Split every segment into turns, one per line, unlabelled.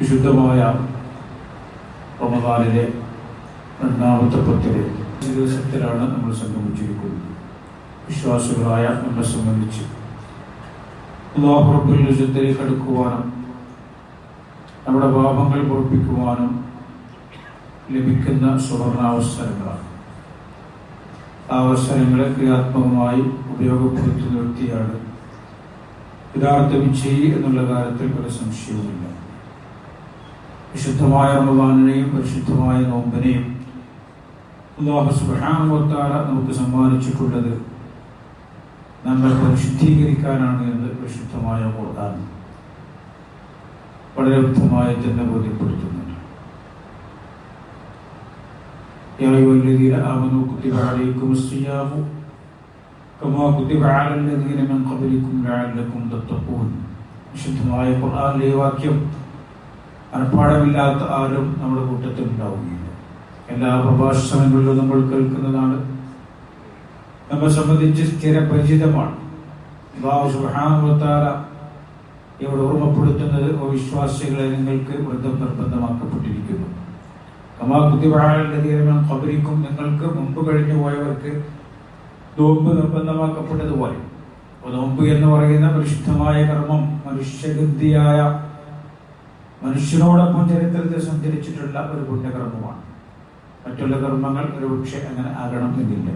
വിശുദ്ധമായ റമദാനിലെ രണ്ടാമത്തെ പത്തിലെ ദിവസത്തിലാണ് നമ്മൾ സംഗമിച്ചിരിക്കുന്നത്. വിശ്വാസികളായ നമ്മെ സംബന്ധിച്ച് അള്ളാഹുറബുല്ലത്തിലേക്ക് അടുക്കുവാനും നമ്മുടെ പാപങ്ങൾ പൊറപ്പിക്കുവാനും ലഭിക്കുന്ന സുവർണാവസരങ്ങളാണ്. ആ അവസരങ്ങളെ ക്രിയാത്മകമായി ഉപയോഗപ്പെടുത്തുന്ന വ്യക്തിയാണ് യഥാർത്ഥ വിജയി എന്നുള്ള കാര്യത്തിൽ ഒരു സംശയവുമില്ല. വിശുദ്ധമായ റമദാനിനെയും പരിശുദ്ധമായ നോമ്പിനെയും അള്ളാഹു സുബാനുവത്താല നമുക്ക് സമ്മാനിച്ചിട്ടുള്ളത് നമ്മൾ പരിശുദ്ധീകരിക്കാനാണ് എന്ന് വിശുദ്ധമായ ഖുർആൻ വളരെ വ്യക്തമായി തന്നെ ബോധ്യപ്പെടുത്തുന്നുണ്ട്. വിശുദ്ധമായ ഖുർആാനിലെ വാക്യം മനഃപ്പാടമില്ലാത്ത ആരും നമ്മുടെ കൂട്ടത്തിൽ ഉണ്ടാവുകയില്ല. എല്ലാ പ്രഭാഷണങ്ങളിലും നമ്മൾ കേൾക്കുന്നതാണ്. നമ്മെ സംബന്ധിച്ച് സ്ഥിരപരിചിതമാണ്. ഇവിടെ ഓർമ്മപ്പെടുത്തുന്നത് വിശ്വാസികളെ നിങ്ങൾക്ക് വ്രതം നിർബന്ധമാക്കപ്പെട്ടിരിക്കുന്നു. കമാ കുത്തിവാഴലും കബരിക്കും നിങ്ങൾക്ക് മുമ്പ് കഴിഞ്ഞു പോയവർക്ക് നോമ്പ് നിർബന്ധമാക്കപ്പെട്ടതുപോലെ. നോമ്പ് എന്ന് പറയുന്ന പരിശുദ്ധമായ കർമ്മം മനുഷ്യഗന്ധിയായ മനുഷ്യനോടൊപ്പം ചരിത്രത്തിൽ സഞ്ചരിച്ചിട്ടുള്ള ഒരു പുണ്യകർമ്മമാണ്. മറ്റുള്ള കർമ്മങ്ങൾ ഒരുപക്ഷെ അങ്ങനെ ആകണം എന്നില്ല.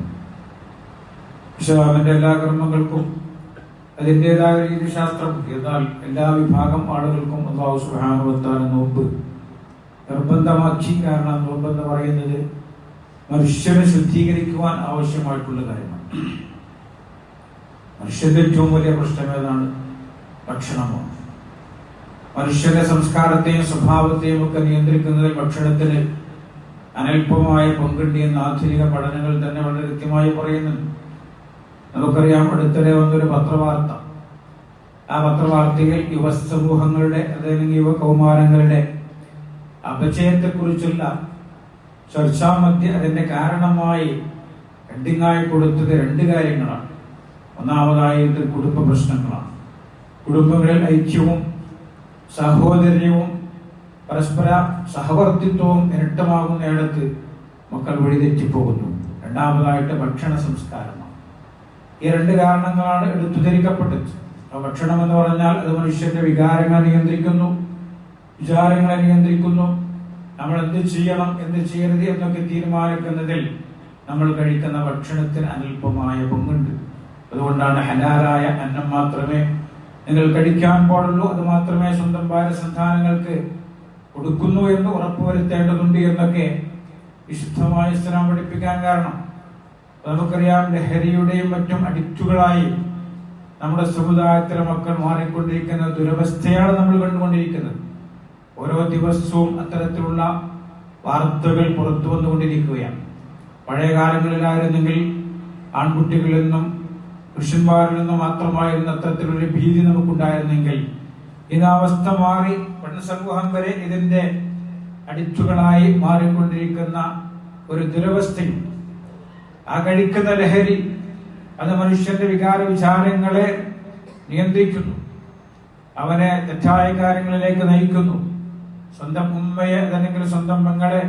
അവന്റെ എല്ലാ കർമ്മങ്ങൾക്കും അതിന്റെതായ രീതിശാസ്ത്രം. എന്നാൽ എല്ലാ വിഭാഗം ആളുകൾക്കും അള്ളാഹു സുഹാനുവത്താന നോമ്പ് നിർബന്ധമാക്കി. കാരണം നോമ്പ് എന്ന് പറയുന്നത് മനുഷ്യനെ ശുദ്ധീകരിക്കുവാൻ ആവശ്യമായിട്ടുള്ള കാര്യമാണ്. മനുഷ്യന്റെ ഏറ്റവും വലിയ പ്രശ്നം ഏതാണ്? ഭക്ഷണമാണ്. മനുഷ്യന്റെ സംസ്കാരത്തെയും സ്വഭാവത്തെയും ഒക്കെ നിയന്ത്രിക്കുന്നതിൽ ഭക്ഷണത്തിന് അനൽപമായ പങ്കുണ്ട് എന്ന് ആധുനിക പഠനങ്ങൾ തന്നെ വളരെ കൃത്യമായി പറയുന്നുണ്ട്. നമുക്കറിയാം അടുത്തിടെ വന്നൊരു പത്രവാർത്ത. ആ പത്രവാർത്തയിൽ യുവ സമൂഹങ്ങളുടെ യുവകൗമാരങ്ങളുടെ യുവ കൗമാരങ്ങളുടെ അപചയത്തെക്കുറിച്ചുള്ള ചർച്ചാമധ്യ അതിന്റെ കാരണമായി ഹെഡിങ്ങായി കൊടുത്തത് രണ്ട് കാര്യങ്ങളാണ്. ഒന്നാമതായിട്ട് കുടുംബ പ്രശ്നങ്ങളാണ്. കുടുംബങ്ങളിൽ ഐക്യവും സഹോദര്യവും പരസ്പര സഹവർത്തിത്വവും ഇരട്ടമാകുന്നയിടത്ത് മക്കൾ വഴിതെറ്റിപ്പോകുന്നു രണ്ടാമതായിട്ട് ഭക്ഷണ സംസ്കാരമാണ്. ഈ രണ്ട് കാരണങ്ങളാണ് എടുത്തു ധരിക്കപ്പെട്ടത് ഭക്ഷണം എന്ന് പറഞ്ഞാൽ അത് മനുഷ്യന്റെ വികാരങ്ങളെ നിയന്ത്രിക്കുന്നു വിചാരങ്ങളെ നിയന്ത്രിക്കുന്നു. നമ്മൾ എന്ത് ചെയ്യണം എന്ത് ചെയ്യരുത് എന്നൊക്കെ തീരുമാനിക്കുന്നതിൽ നമ്മൾ കഴിക്കുന്ന ഭക്ഷണത്തിന് അനൽപമായ പങ്കുണ്ട് അതുകൊണ്ടാണ് ഹലാലായ അന്നം മാത്രമേ നിങ്ങൾ കഴിക്കാൻ പാടുള്ളൂ അത് മാത്രമേ സ്വന്തം ഭാര്യ സന്താനങ്ങൾക്ക് കൊടുക്കുന്നു എന്ന് ഉറപ്പുവരുത്തേണ്ടതുണ്ട് എന്നൊക്കെ വിശുദ്ധമായ ഇസ്ലാം പഠിപ്പിക്കാൻ കാരണം. നമുക്കറിയാം ലഹരിയുടെയും മറ്റും അഡിക്റ്റുകളായി നമ്മുടെ സമുദായത്തിലെ മക്കൾ മാറിക്കൊണ്ടിരിക്കുന്ന ദുരവസ്ഥയാണ് നമ്മൾ കണ്ടുകൊണ്ടിരിക്കുന്നത്. ഓരോ ദിവസവും അത്തരത്തിലുള്ള വാർത്തകൾ പുറത്തു വന്നുകൊണ്ടിരിക്കുകയാണ്. പഴയ കാലങ്ങളിലായിരുന്നെങ്കിൽ ആൺകുട്ടികളിൽ നിന്നും പുരുഷന്മാരിൽ നിന്ന് മാത്രമായിരുന്ന അത്തരത്തിലൊരു ഭീതി നമുക്കുണ്ടായിരുന്നെങ്കിൽ ഇന്ന് അവസ്ഥ മാറി പെൺസമൂഹം വരെ ഇതിന്റെ അടിച്ചുകളായി മാറിക്കൊണ്ടിരിക്കുന്ന ഒരു ദുരവസ്ഥയും ആ കഴിക്കുന്ന ലഹരി അത് മനുഷ്യന്റെ വികാര വിചാരങ്ങളെ നിയന്ത്രിക്കുന്നു. അവനെ തെറ്റായ കാര്യങ്ങളിലേക്ക് നയിക്കുന്നു. സ്വന്തം ഉമ്മയെ അല്ലെങ്കിൽ സ്വന്തം പെങ്ങളെ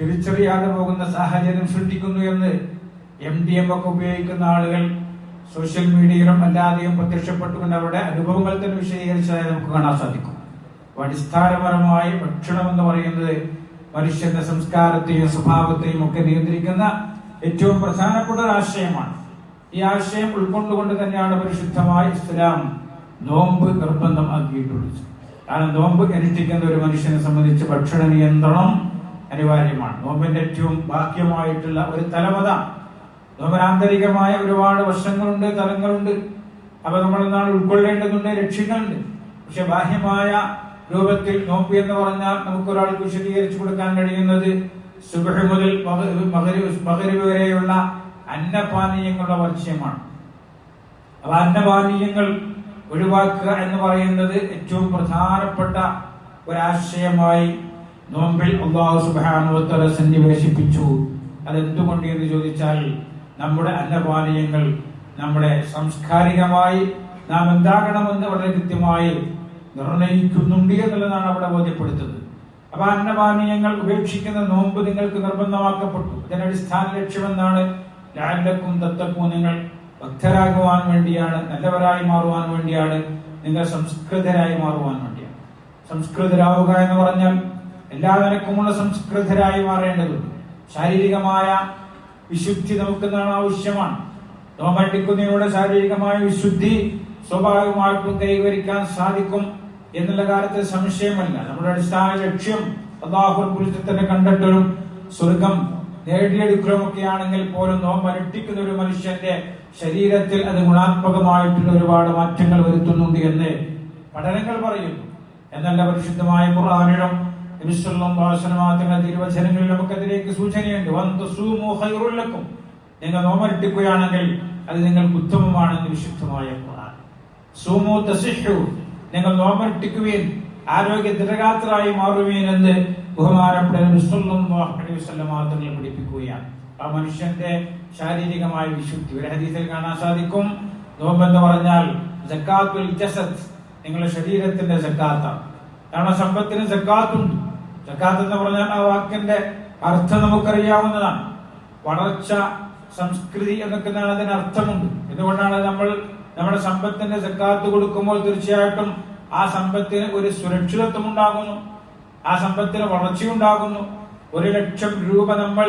തിരിച്ചറിയാതെ പോകുന്ന സാഹചര്യം സൃഷ്ടിക്കുന്നു എന്ന് എം ഡി എം ഒക്കെ ഉപയോഗിക്കുന്ന ആളുകൾ സോഷ്യൽ മീഡിയയിലും അല്ലാതെയും പ്രത്യക്ഷപ്പെട്ടുകൊണ്ട് അവരുടെ അനുഭവങ്ങൾ തന്നെ വിശദീകരിച്ചതായി നമുക്ക് കാണാൻ സാധിക്കും. അടിസ്ഥാനപരമായി ഭക്ഷണം എന്ന് പറയുന്നത് മനുഷ്യന്റെ സംസ്കാരത്തെയും സ്വഭാവത്തെയും ഒക്കെ നിയന്ത്രിക്കുന്ന ഏറ്റവും പ്രധാനപ്പെട്ട ഒരു ആശയമാണ്. ഈ ആശയം ഉൾക്കൊണ്ടുകൊണ്ട് തന്നെയാണ് പരിശുദ്ധമായ ഇസ്ലാം നോമ്പ് നിർബന്ധമാക്കിയിട്ടുള്ളത് കാരണം നോമ്പ് അനുഷ്ഠിക്കുന്ന ഒരു മനുഷ്യനെ സംബന്ധിച്ച് ഭക്ഷണ നിയന്ത്രണം അനിവാര്യമാണ്. നോമ്പിന്റെ ഏറ്റവും ബാഹ്യമായിട്ടുള്ള ഒരു തലമത നോമ്പിന് ആന്തരികമായ ഒരുപാട് വശങ്ങളുണ്ട് തലങ്ങളുണ്ട്. അപ്പൊ നമ്മൾ എന്താണ് ഉൾക്കൊള്ളേണ്ടതുണ്ട് ലക്ഷ്യങ്ങളുണ്ട്. പക്ഷെ ബാഹ്യമായ രൂപത്തിൽ നോമ്പ് എന്ന് പറഞ്ഞാൽ നമുക്ക് ഒരാൾക്ക് വിശദീകരിച്ചു കൊടുക്കാൻ കഴിയുന്നത് സുബഹ് മുതൽ മകരവ് വരെയുള്ള അന്നപാനീയങ്ങളുടെ പരിചയമാണ് അപ്പൊ അന്നപാനീയങ്ങൾ ഒഴിവാക്കുക എന്ന് പറയുന്നത് ഏറ്റവും പ്രധാനപ്പെട്ട ഒരാശയമായി നോമ്പിൽ അള്ളാഹു സുബാനുവത്തല സന്നിവേശിപ്പിച്ചു. അതെന്തുകൊണ്ട് എന്ന് ചോദിച്ചാൽ നമ്മുടെ അന്നപാനീയങ്ങൾ നമ്മുടെ സംസ്കാരികമായി നാം എന്താകണമെന്ന് വളരെ കൃത്യമായി നിർണയിക്കുന്നുണ്ട് എന്നുള്ളതാണ് അവിടെ ബോധ്യപ്പെടുത്തുന്നത്. അപ്പൊ അന്നപാനീയങ്ങൾ ഉപേക്ഷിക്കുന്ന നോമ്പ് നിങ്ങൾക്ക് നിർബന്ധമാക്കപ്പെട്ടു. അതിനടിസ്ഥാന ലക്ഷ്യം ലക്ഷ്യമെന്താണ്? ലാലക്കും തത്തക്കും നിങ്ങൾ ഭക്തരാകുവാൻ വേണ്ടിയാണ് നല്ലവരായി മാറുവാൻ വേണ്ടിയാണ് നിങ്ങൾ സംസ്കൃതരായി മാറുവാൻ വേണ്ടിയാണ്. സംസ്കൃതരാവുക എന്ന് പറഞ്ഞാൽ എല്ലാ നിലക്കുമുള്ള സംസ്കൃതരായി മാറേണ്ടതുണ്ട്. ശാരീരികമായ വിശുദ്ധി നമുക്ക് എന്താണ് ആവശ്യമാണ് നോമ്പടിക്കുന്നതിലൂടെ ശാരീരികമായ വിശുദ്ധി സ്വാഭാവികമായിട്ടും കൈവരിക്കാൻ സാധിക്കും എന്നുള്ള കാര്യത്തിൽ സംശയമല്ല. നമ്മുടെ അടിസ്ഥാന ലക്ഷ്യം അള്ളാഹുൽ തന്നെ കണ്ടിട്ടും സ്വർഗം നേടിയെടുക്കലുമൊക്കെ ആണെങ്കിൽ പോലും നോമ്പ് അനുഷ്ഠിക്കുന്ന ഒരു മനുഷ്യന്റെ ശരീരത്തിൽ അത് ഗുണാത്മകമായിട്ടുള്ള ഒരുപാട് മാറ്റങ്ങൾ വരുത്തുന്നുണ്ട് എന്ന് പഠനങ്ങൾ പറയുന്നു. എന്നല്ല പരിശുദ്ധമായ ഖുർആാനിലും തങ്ങളുടെ തിരുവചനങ്ങളിൽ നമുക്കതിലേക്ക് സൂചനയുണ്ട്. വന്തു സൂമു ഖൈറുൽ ലക്കും. നിങ്ങൾ നോമരട്ടിക്കുകയാണെങ്കിൽ അത് നിങ്ങൾക്ക് ഉത്തമമാണെന്ന് വിശുദ്ധമായ ഖുർആൻ. സൂമു തസിഹു. നിങ്ങൾ നോമരട്ടിക്കുവീൻ ആരോഗ്യ ദൃഢഗാത്രായി മാറുവീൻ എന്ന് തങ്ങൾ പഠിപ്പിക്കുകയാണ്. ആ മനുഷ്യന്റെ ശാരീരികമായ വിശുദ്ധി. ഒരു ഹദീസിൽ കാണാൻ സാധിക്കും. നോമ്പെന്ന് പറഞ്ഞാൽ ജക്കാത്തുൽ ജസദ്. നിങ്ങളുടെ ശരീരത്തിന്റെ ജക്കാത്താണ് കാരണം സമ്പത്തിന് ജക്കാത്തുണ്ട് ജക്കാത്ത് എന്ന് പറഞ്ഞാൽ ആ വാക്കിന്റെ അർത്ഥം നമുക്കറിയാവുന്നതാണ്. വളർച്ച സംസ്കൃതി എന്നൊക്കെ അതിന് അർത്ഥമുണ്ട്. എന്തുകൊണ്ടാണ് നമ്മൾ നമ്മുടെ സമ്പത്തിന്റെ ജക്കാത്ത് കൊടുക്കുമ്പോൾ തീർച്ചയായിട്ടും ആ സമ്പത്തിന് ഒരു സുരക്ഷിതത്വം ഉണ്ടാകുന്നു ആ സമ്പത്തിന് വളർച്ചയുണ്ടാകുന്നു ഒരു ലക്ഷം രൂപ നമ്മൾ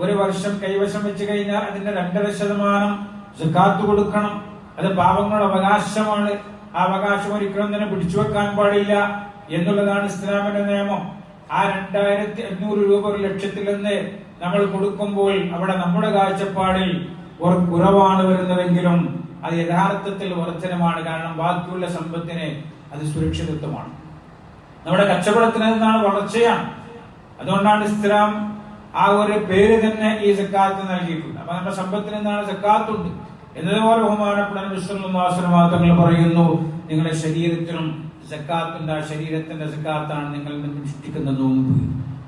ഒരു വർഷം കൈവശം വെച്ച് കഴിഞ്ഞാൽ അതിന്റെ രണ്ടര ശതമാനം ജക്കാത്ത് കൊടുക്കണം. അത് പാവങ്ങളുടെ അവകാശമാണ്. ആ അവകാശം ഒരിക്കലും തന്നെ പിടിച്ചു വെക്കാൻ പാടില്ല എന്നുള്ളതാണ് ഇസ്ലാമിന്റെ നിയമം. ആ രണ്ടായിരത്തി അഞ്ഞൂറ് രൂപ ഒരു ലക്ഷത്തിൽ നിന്ന് നമ്മൾ കൊടുക്കുമ്പോൾ അവിടെ നമ്മുടെ കാഴ്ചപ്പാടിൽ കുറവാണ് വരുന്നതെങ്കിലും അത് യഥാർത്ഥത്തിൽ വർധനമാണ്. കാരണം ബാക്കിയുള്ള സമ്പത്തിന് അത് സുരക്ഷിതത്വമാണ്. നമ്മുടെ കച്ചവടത്തിന് നിന്നാണ് വളർച്ചയാണ്. അതുകൊണ്ടാണ് ഇസ്ലാം ആ ഒരു പേര് തന്നെ ഈ സക്കാത്ത് നൽകിയിട്ടുണ്ട്. അപ്പൊ നമ്മുടെ സമ്പത്തിൽ നിന്നാണ് സക്കാത്തുണ്ട്. എന്നതുപോലെ ബഹുമാനപ്പെട്ട ആശ്രമാർത്ഥങ്ങൾ പറയുന്നു. നിങ്ങളുടെ ശരീരത്തിനും സക്കാത്തുണ്ട് ആ ശരീരത്തിന്റെ സക്കാത്താണ് നിങ്ങൾ അനുഷ്ഠിക്കുന്ന നോമ്പ്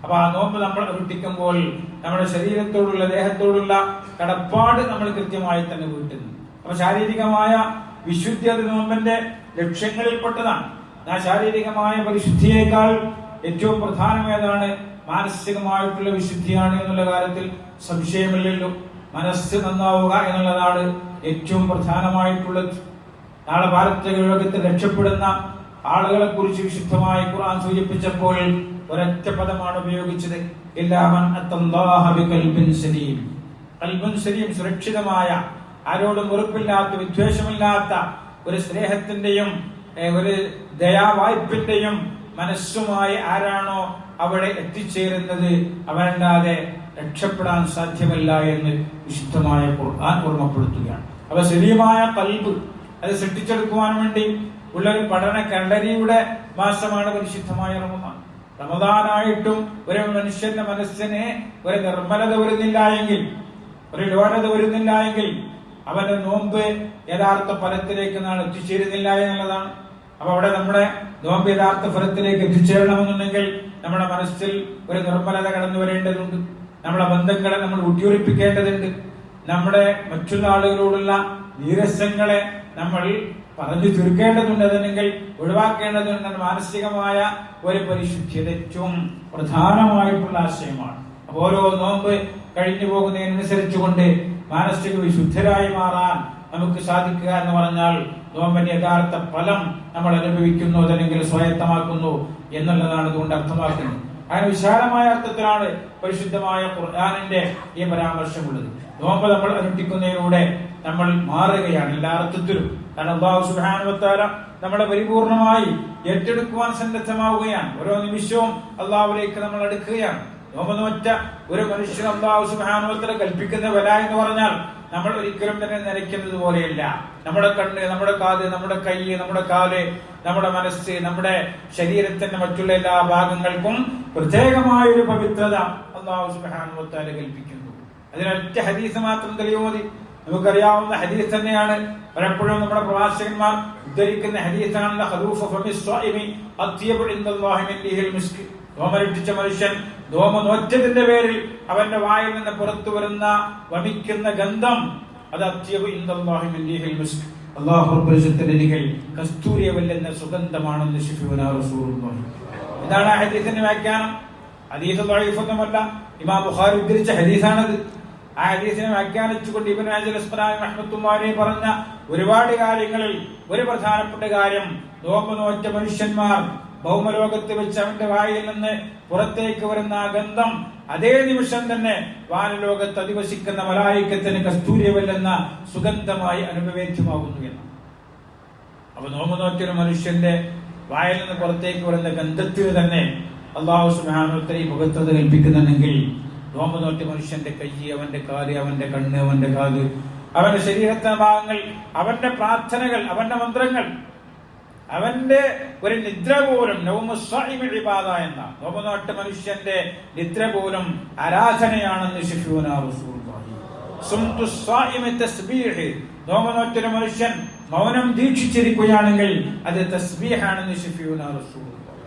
അപ്പൊ ആ നോമ്പ് നമ്മൾ അനുഷ്ഠിക്കുമ്പോൾ നമ്മുടെ ശരീരത്തോടുള്ള ദേഹത്തോടുള്ള കടപ്പാട് നമ്മൾ കൃത്യമായി തന്നെ വീട്ടുന്നു. അപ്പൊ ശാരീരികമായ വിശുദ്ധി അത് നോമ്പിന്റെ ലക്ഷ്യങ്ങളിൽപ്പെട്ടതാണ്. ആ ശാരീരികമായ പരിശുദ്ധിയേക്കാൾ ഏറ്റവും പ്രധാനം ഏതാണ് മാനസികമായിട്ടുള്ള വിശുദ്ധിയാണ് എന്നുള്ള കാര്യത്തിൽ സംശയമില്ലല്ലോ. മനസ്സ് നന്നാവുക എന്നുള്ളതാണ് ഏറ്റവും പ്രധാനമായിട്ടുള്ളത്. നാളെ ഭാരത ലോകത്തിൽ രക്ഷപ്പെടുന്ന ആളുകളെ കുറിച്ച് വിശുദ്ധമായ ഖുർആൻ സൂചിപ്പിച്ചപ്പോൾ ഒരൊറ്റ പദമാണ് ഉപയോഗിച്ചത്. സലീം. സുരക്ഷിതമായ ആരോടും വെറുപ്പില്ലാത്ത വിദ്വേഷമില്ലാത്ത ഒരു സ്നേഹത്തിന്റെയും ഒരു ദയാവായ്പിന്റെയും മനസ്സുമായി ആരാണോ അവിടെ എത്തിച്ചേരുന്നത് അവരല്ലാതെ രക്ഷപ്പെടാൻ സാധ്യമല്ല എന്ന് വിശുദ്ധമായ ഖുർആൻ ഓർമ്മപ്പെടുത്തുകയാണ്. അപ്പൊ സലീമായ കൽബ് അത് സൃഷ്ടിച്ചെടുക്കുവാൻ വേണ്ടി ഉള്ള ഒരു പഠന കണ്ടരിയുടെ മാസമാണ് പരിശുദ്ധമായ റമദാൻ. റമദാനായിട്ടും ഒരു മനുഷ്യന്റെ മനസ്സിനെ ഒരു നിർമ്മലത വരുന്നില്ല എങ്കിൽ ഒരു ലോലത വരുന്നില്ല എങ്കിൽ അവന്റെ നോമ്പ് യഥാർത്ഥ ഫലത്തിലേക്ക് നാൾ എത്തിച്ചേരുന്നില്ല എന്നുള്ളതാണ്. അപ്പൊ അവിടെ നമ്മുടെ നോമ്പ് യഥാർത്ഥ ഫലത്തിലേക്ക് എത്തിച്ചേരണമെന്നുണ്ടെങ്കിൽ നമ്മുടെ മനസ്സിൽ ഒരു നിർമ്മലത കടന്നു വരേണ്ടതുണ്ട്. നമ്മുടെ ബന്ധങ്ങളെ നമ്മൾ ഊട്ടിയൊളിപ്പിക്കേണ്ടതുണ്ട് നമ്മുടെ മറ്റുള്ള ആളുകളോടുള്ള നീരസങ്ങളെ നമ്മൾ പറഞ്ഞു തീർക്കേണ്ടതുണ്ട് അതല്ലെങ്കിൽ ഒഴിവാക്കേണ്ടതുണ്ട് മാനസികമായ ഒരു പരിശുദ്ധി ഏറ്റവും പ്രധാനമായിട്ടുള്ള ആശയമാണ്. ഓരോ നോമ്പ് കഴിഞ്ഞു പോകുന്നതിനനുസരിച്ചുകൊണ്ട് മാനസിക വിശുദ്ധരായി മാറാൻ നമുക്ക് സാധിക്കുക എന്ന് പറഞ്ഞാൽ നോമ്പിന്റെ യഥാർത്ഥ ഫലം നമ്മൾ അനുഭവിക്കുന്നു അതല്ലെങ്കിൽ സ്വായത്തമാക്കുന്നു എന്നുള്ളതാണ് ഇതുകൊണ്ട് അർത്ഥമാക്കുന്നത്. അങ്ങനെ വിശാലമായ അർത്ഥത്തിലാണ് പരിശുദ്ധമായ ഖുർആാനിന്റെ ഈ പരാമർശമുള്ളത്. നോമ്പ് നമ്മൾ അനുഷ്ഠിക്കുന്നതിലൂടെ നമ്മൾ മാറുകയാണ് എല്ലാ അർത്ഥത്തിലും. കാരണം അള്ളാഹു സുബാനുവത്താല നമ്മളെ പരിപൂർണമായി ഏറ്റെടുക്കുവാൻ സന്നദ്ധമാവുകയാണ്. ഓരോ നിമിഷവും അള്ളാഹുലേക്ക് നമ്മൾ എടുക്കുകയാണ് നോമ്പ് ഒരു മനുഷ്യൻ അള്ളാഹു സുബാനുവത്തല കൽപ്പിക്കുന്ന വില എന്ന് പറഞ്ഞാൽ നമ്മൾ ഒരിക്കലും തന്നെ നനയ്ക്കുന്നത് പോലെയല്ല. നമ്മുടെ കണ്ണ് നമ്മുടെ കാത് നമ്മുടെ കൈ നമ്മുടെ കാൽ നമ്മുടെ മനസ്സ് നമ്മുടെ ശരീരത്തിന്റെ മറ്റുള്ള എല്ലാ ഭാഗങ്ങൾക്കും പ്രത്യേകമായ ഒരു പവിത്രത അള്ളാഹു സുബാനുവത്താല കൽപ്പിക്കുന്നു. അതിനൊറ്റ ഹദീസ് മാത്രം തെളിയോ മതി നമുക്കറിയാവുന്ന ഹദീസ് തന്നെയാണ്. പലപ്പോഴും നമ്മുടെ പ്രവാചകന്മാർ ഉദ്ധരിക്കുന്ന ഹദീസാണല്ലോ മനുഷ്യൻ രോമ പേരിൽ അവന്റെ വായിൽ നിന്ന് പുറത്തു വരുന്ന വമിക്കുന്ന ഗന്ധം അത് അത്യബ് ഇന്ദാഹിമിൻ മിസ്ക് സുഗന്ധമാണെന്ന് ഇതാണ് ഹദീസിന്റെ വ്യാഖ്യാനം ഹദീസ് ഒന്നുമല്ല ഇമാ ബുഖാർ ഉദ്ധരിച്ച ഹദീസാണത് ആ ഹദീസിനെ വ്യാഖ്യാനിച്ചുകൊണ്ട് ഇബ്നു ഹജർ അസ്ഖലാനി റഹ്മത്തുള്ളാഹി പറഞ്ഞ ഒരുപാട് കാര്യങ്ങളിൽ ഒരു പ്രധാനപ്പെട്ട കാര്യം നോമ്പ് നോറ്റ മനുഷ്യന്മാർ ഭൗമലോകത്ത് വെച്ച് അവന്റെ വായിൽ നിന്ന് പുറത്തേക്ക് വരുന്ന ആ ഗന്ധം അതേ നിമിഷം തന്നെ വാനലോകത്ത് അധിവസിക്കുന്ന മലായിക്കത്തിന് കസ്തൂരിവല്ലെന്ന സുഗന്ധമായി അനുഭവേദ്യമാകുന്നു എന്ന്. അപ്പൊ നോമ്പ് മനുഷ്യന്റെ വായിൽ നിന്ന് പുറത്തേക്ക് വരുന്ന ഗന്ധത്തിന് തന്നെ അള്ളാഹു സുബാനോത്തര മുഖത്തത് കൽപ്പിക്കുന്നുണ്ടെങ്കിൽ നോമ്പ് മനുഷ്യന്റെ കൈ അവന്റെ കാൽ അവന്റെ കണ്ണ് അവന്റെ കാത് അവന്റെ ശരീരത്തിന്റെ ഭാഗങ്ങൾ അവന്റെ പ്രാർത്ഥനകൾ അവന്റെ മന്ത്രങ്ങൾ അവന്റെ ഒരു നിദ്ര പോലും നൗമുസ്വാഹിബാദ എന്ന നോമ്പ് മനുഷ്യന്റെ നിദ്ര പോലും ആരാധനയാണെന്ന് സ്വാഇമി തസ്ബീഹ്. മനുഷ്യൻ മൗനം ദീക്ഷിച്ചിരിക്കുകയാണെങ്കിൽ അത് തസ്ബീഹാണെന്ന് റസൂലുള്ളാഹി.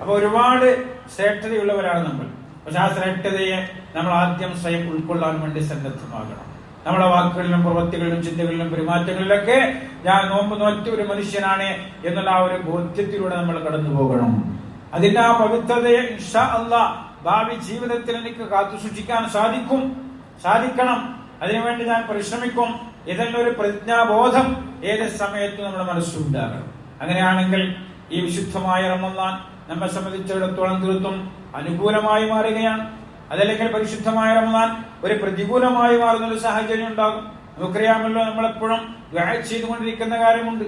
അപ്പൊ ഒരുപാട് ശ്രേഷ്ഠതയുള്ളവരാണ് നമ്മൾ. പക്ഷെ ആ ശ്രേഷ്ഠതയെ നമ്മൾ ആദ്യം സ്വയം ഉൾക്കൊള്ളാൻ വേണ്ടി സന്നദ്ധമാകണം. നമ്മുടെ വാക്കുകളിലും പ്രവൃത്തികളിലും ചിന്തകളിലും പെരുമാറ്റങ്ങളിലൊക്കെ ഞാൻ നോമ്പ് നോറ്റ ഒരു മനുഷ്യനാണ് എന്നുള്ള ആ ഒരു ബോധ്യത്തിലൂടെ നമ്മൾ കടന്നു പോകണം. അതിന്റെ ആ പവിത്രതയെ ഇൻഷാ അള്ളാ ഭാവി ജീവിതത്തിൽ എനിക്ക് കാത്തു സൂക്ഷിക്കാൻ സാധിക്കും. സാധിക്കണം. അതിനുവേണ്ടി ഞാൻ പരിശ്രമിക്കും. ഇതിനൊരു പ്രതിജ്ഞാബോധം ഏത് സമയത്തും നമ്മുടെ മനസ്സുണ്ടാകണം അങ്ങനെയാണെങ്കിൽ ഈ വിശുദ്ധമായ റമദാൻ നമ്മെ സംബന്ധിച്ചിടത്തോളം തീർത്തും അനുകൂലമായി മാറുകയാണ്. അതല്ലെങ്കിൽ പരിശുദ്ധമായ റമദാൻ ഒരു പ്രതികൂലമായി മാറുന്ന ഒരു സാഹചര്യം ഉണ്ടാകും. നമുക്കറിയാമല്ലോ നമ്മളെപ്പോഴും ചെയ്തുകൊണ്ടിരിക്കുന്ന കാര്യമുണ്ട്.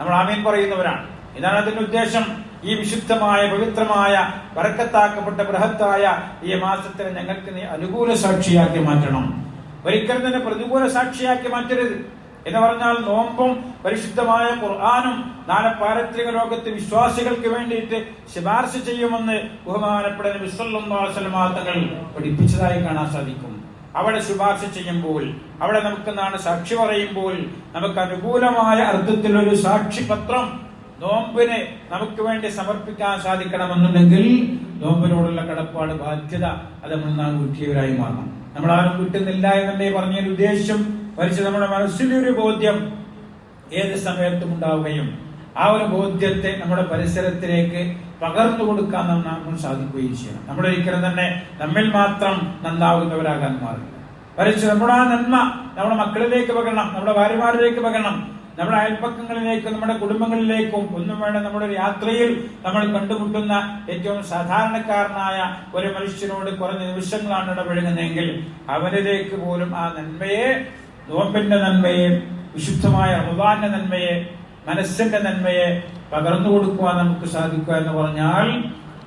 നമ്മൾ ആമീൻ പറയുന്നവരാണ്. ഇതാണ് അതിന്റെ ഉദ്ദേശം. ഈ വിശുദ്ധമായ പവിത്രമായ വറക്കത്താക്കപ്പെട്ട ബൃഹത്തായ ഈ മാസത്തിനെ ഞങ്ങൾക്ക് അനുകൂല സാക്ഷിയാക്കി മാറ്റണം. ഒരിക്കലും തന്നെ പ്രതികൂല സാക്ഷിയാക്കി മാറ്റരുത്. എന്ന് പറഞ്ഞാൽ നോമ്പും പരിശുദ്ധമായ ഖുർആാനും നാളെ പാരത്രിക ലോകത്ത് വിശ്വാസികൾക്ക് വേണ്ടിയിട്ട് ശുപാർശ ചെയ്യുമെന്ന് ബഹുമാനപ്പെടുന്ന തങ്ങൾ പഠിപ്പിച്ചതായി കാണാൻ സാധിക്കും. അവിടെ ശുപാർശ ചെയ്യുമ്പോൾ അവിടെ നമുക്ക് നാണ് സാക്ഷി പറയുമ്പോൾ നമുക്ക് അനുകൂലമായ അർത്ഥത്തിൽ ഒരു സാക്ഷിപത്രം നോമ്പിനെ നമുക്ക് വേണ്ടി സമർപ്പിക്കാൻ സാധിക്കണമെന്നുണ്ടെങ്കിൽ നോമ്പിനോടുള്ള കടപ്പാട് ബാധ്യത അത് നമ്മൾ നാം വീട്ടിയവരായി മാറണം. നമ്മൾ ആരും കിട്ടുന്നില്ല എന്നല്ലേ പറഞ്ഞതിന്റെ ഉദ്ദേശം മറിച്ച് നമ്മുടെ മനസ്സിലൊരു ബോധ്യം ഏത് സമയത്തും ഉണ്ടാവുകയും ആ ഒരു ബോധ്യത്തെ നമ്മുടെ പരിസരത്തിലേക്ക് പകർന്നു കൊടുക്കാൻ നമ്മൾ സാധിക്കുകയും ചെയ്യണം. നമ്മൾ ഒരിക്കലും തന്നെ നമ്മിൽ മാത്രം നന്നാവുന്നവരാകാൻ മാറില്ല. മറിച്ച് നമ്മുടെ ആ നന്മ നമ്മുടെ മക്കളിലേക്ക് പകരണം നമ്മുടെ ഭാര്യമാരിലേക്ക് പകരണം നമ്മുടെ അയൽപ്പക്കങ്ങളിലേക്കും നമ്മുടെ കുടുംബങ്ങളിലേക്കും ഒന്നും വേണ്ട നമ്മുടെ യാത്രയിൽ നമ്മൾ കണ്ടുമുട്ടുന്ന ഏറ്റവും സാധാരണക്കാരനായ ഒരു മനുഷ്യനോട് കുറഞ്ഞ നിമിഷങ്ങളാണ് ഇടപഴകുന്നതെങ്കിൽ അവരിലേക്ക് പോലും ആ നന്മയെ നോമ്പിന്റെ നന്മയെ വിശുദ്ധമായ റമദാന്റെ നന്മയെ മനസ്സിന്റെ നന്മയെ പകർന്നു കൊടുക്കുവാൻ നമുക്ക് സാധിക്കുക എന്ന് പറഞ്ഞാൽ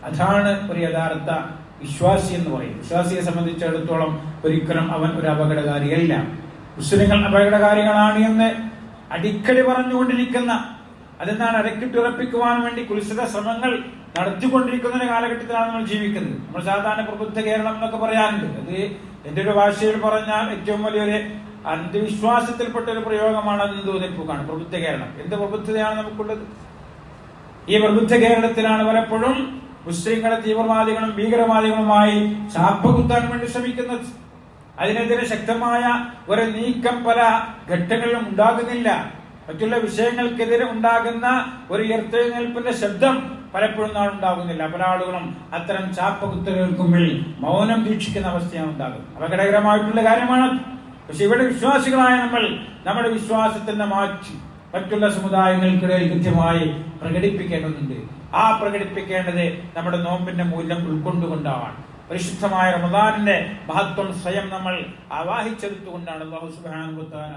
അതാണ് ഒരു യഥാർത്ഥ വിശ്വാസി എന്ന് പറയും വിശ്വാസിയെ സംബന്ധിച്ചിടത്തോളം ഒരിക്കലും അവൻ ഒരു അപകടകാരിയല്ല. മുസ്ലിങ്ങൾ അപകടകാരികളാണ് എന്ന് അടിക്കടി പറഞ്ഞുകൊണ്ടിരിക്കുന്ന അതെന്താണ് അരക്കിട്ടുറപ്പിക്കുവാൻ വേണ്ടി കുലിശിത ശ്രമങ്ങൾ നടത്തിക്കൊണ്ടിരിക്കുന്ന ഒരു കാലഘട്ടത്തിലാണ് നമ്മൾ ജീവിക്കുന്നത്. നമ്മൾ സാധാരണ പ്രബുദ്ധ കേരളം എന്നൊക്കെ പറയാറുണ്ട്. അത് എന്റെ ഒരു ഭാഷയിൽ പറഞ്ഞാൽ ഏറ്റവും വലിയൊരു അന്ധവിശ്വാസത്തിൽപ്പെട്ട ഒരു പ്രയോഗമാണ് അതെന്ന് തോന്നിപ്പോക്കാണ് പ്രബുദ്ധ കേരളം. എന്ത് പ്രബുദ്ധതയാണ് നമുക്കുള്ളത്? ഈ പ്രബുദ്ധ കേരളത്തിലാണ് പലപ്പോഴും മുസ്ലിങ്ങളെ തീവ്രവാദികളും ഭീകരവാദികളുമായി ചാപ്പ കുത്താൻ വേണ്ടി ശ്രമിക്കുന്നത്. അതിനെതിരെ ശക്തമായ ഒരു നീക്കം പല ഘട്ടങ്ങളിലും ഉണ്ടാകുന്നില്ല. മറ്റുള്ള വിഷയങ്ങൾക്കെതിരെ ഉണ്ടാകുന്ന ഒരു ഉയർത്തെഴുന്നേൽപ്പിന്റെ ശബ്ദം പലപ്പോഴും നാൾ ഉണ്ടാകുന്നില്ല. പല ആളുകളും അത്തരം ചാപ്പകുത്തലുകൾക്കുമ്പിൽ മൗനം വീക്ഷിക്കുന്ന അവസ്ഥയാണ് ഉണ്ടാകുന്നത്. അപകടകരമായിട്ടുള്ള കാര്യമാണ് പക്ഷെ ഇവിടെ വിശ്വാസികളായ നമ്മൾ നമ്മുടെ വിശ്വാസത്തിന്റെ മാറ്റി മറ്റുള്ള സമുദായങ്ങൾക്കിടയിൽ കൃത്യമായി പ്രകടിപ്പിക്കേണ്ടതുണ്ട്. ആ പ്രകടിപ്പിക്കേണ്ടത് നമ്മുടെ നോമ്പിന്റെ മൂല്യം ഉൾക്കൊണ്ടുകൊണ്ടാണ്. പരിശുദ്ധമായ റമദാനിന്റെ മഹത്വം സ്വയം നമ്മൾ ആവാഹിച്ചെടുത്തുകൊണ്ടാണ് അള്ളാഹു തആല